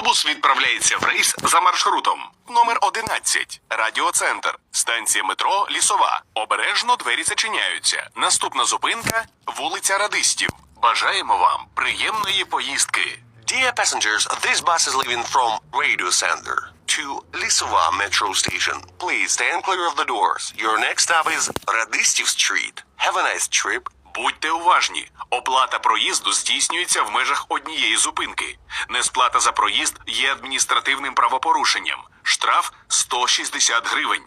Автобус відправляється в рейс за маршрутом. Номер 11. Радіоцентр. Станція метро Лісова. Обережно двері зачиняються. Наступна зупинка вулиця Радистів. Бажаємо вам приємної поїздки. Dear passengers, this bus is leaving from Radio Center to Lisova Metro Station. Please stand clear of the doors. Your next stop is Radistiv Street. Have a nice trip. Будьте уважні. Оплата проїзду здійснюється в межах однієї зупинки. Несплата за проїзд є адміністративним правопорушенням. Штраф 160 гривень.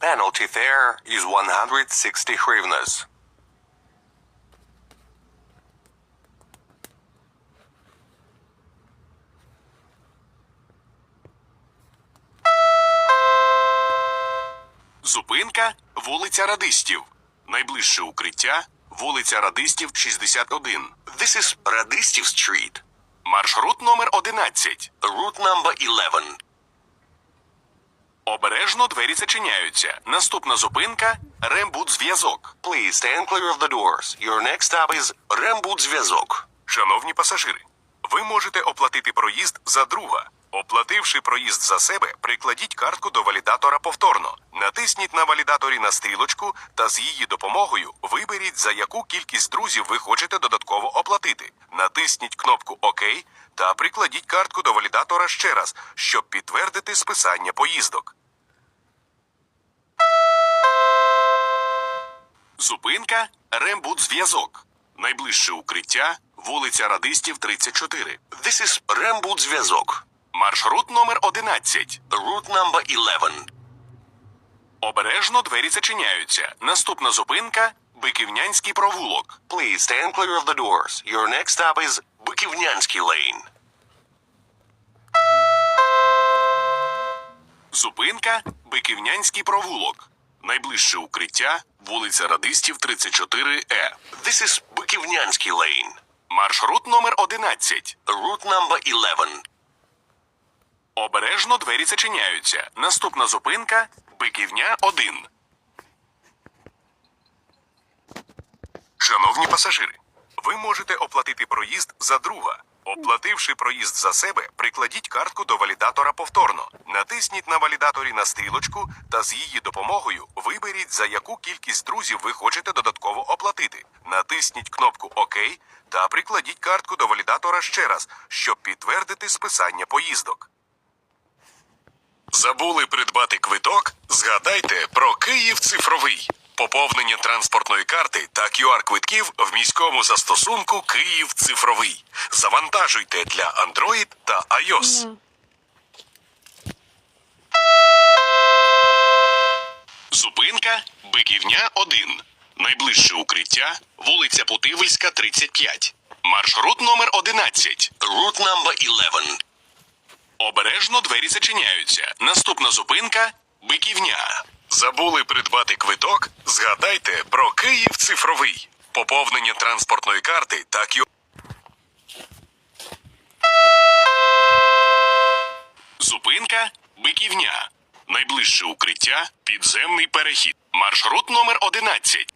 Penalty fare is 160 hryvnias. Зупинка вулиця Радистів. Найближче укриття вулиця Радистів 61. This is Radistiv Street. Маршрут номер 11. Route number 11. Обережно двері зачиняються. Наступна зупинка Рембудзв'язок. Please stand clear of the doors. Your next stop is Rembudзв'язок. Шановні пасажири, ви можете оплатити проїзд за друга. Оплативши проїзд за себе, прикладіть картку до валідатора повторно. Натисніть на валідаторі на стрілочку та з її допомогою виберіть, за яку кількість друзів ви хочете додатково оплатити. Натисніть кнопку ОК та прикладіть картку до валідатора ще раз, щоб підтвердити списання поїздок. Зупинка Рембудзв'язок. Найближче укриття вулиця Радистів 34. This is Rembudзв'язок. Маршрут номер 11. Route number 11. Обережно двері зачиняються. Наступна зупинка Биківнянський провулок. Please stand clear of the doors. Your next stop is Bukivnyansky Lane. Зупинка Биківнянський провулок. Найближче укриття вулиця Радистів 34Е. This is Bukivnyansky Lane. Маршрут номер 11. Route number 11. Обережно двері зачиняються. Наступна зупинка Биківня 1. Шановні пасажири, ви можете оплатити проїзд за друга. Оплативши проїзд за себе, прикладіть картку до валідатора повторно. Натисніть на валідаторі на стрілочку та з її допомогою виберіть, за яку кількість друзів ви хочете додатково оплатити. Натисніть кнопку ОК та прикладіть картку до валідатора ще раз, щоб підтвердити списання поїздок. Забули придбати квиток? Згадайте про Київ цифровий. Поповнення транспортної карти та QR-квитків в міському застосунку Київ цифровий. Завантажуйте для Android та iOS. Зупинка Биківня 1. Найближче укриття вулиця Путивльська, 35. Маршрут номер 11. Route number 11. Обережно двері зачиняються. Наступна зупинка Биківня. Забули придбати квиток? Згадайте про Київ цифровий. Поповнення транспортної карти та QR. Зупинка Биківня. Найближче укриття підземний перехід. Маршрут номер 11.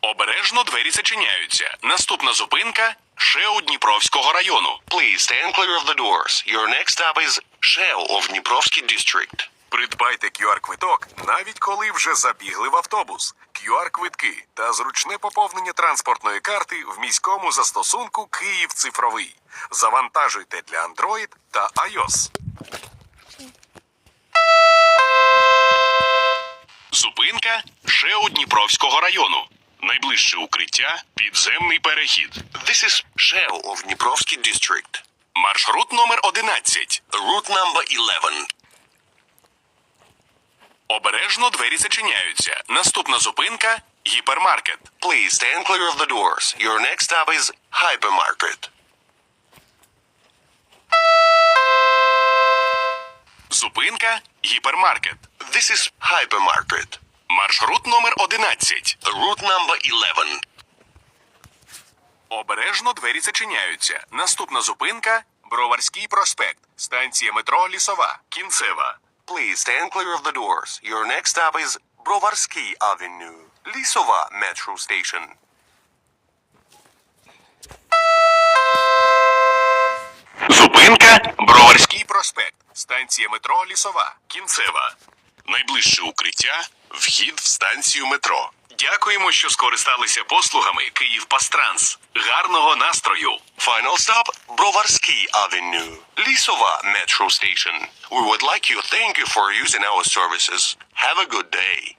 Обережно двері зачиняються. Наступна зупинка ШЕО Дніпровського району. Please stand clear of the doors. Your next stop is Shell of Dniprovsky District. Придбайте QR-квиток навіть коли вже забігли в автобус. QR-квитки та зручне поповнення транспортної карти в міському застосунку Київ цифровий. Завантажуйте для Android та iOS. Зупинка ШЕО Дніпровського району. Найближче укриття підземний перехід. This is Shell of Dniprovsky District. Маршрут номер 11. Route number 11. Обережно двері зачиняються. Наступна зупинка гіпермаркет. Please stand clear of the doors. Your next stop is Hypermarket. Зупинка гіпермаркет. This is Hypermarket. Маршрут номер 11. Route number 11. Обережно двері зачиняються. Наступна зупинка Броварський проспект. Станція метро Лісова. Кінцева. Please stand clear of the doors. Your next stop is Brovarsky Avenue. Lisova Metro Station. Зупинка Броварський проспект. Станція метро Лісова. Кінцева. Найближче укриття вхід в станцію метро. Дякуємо, що скористалися послугами Київ Пастранс. Гарного настрою! Final stop, Brovarsky Avenue, Lisova Metro Station. We would like to thank you for using our services. Have a good day.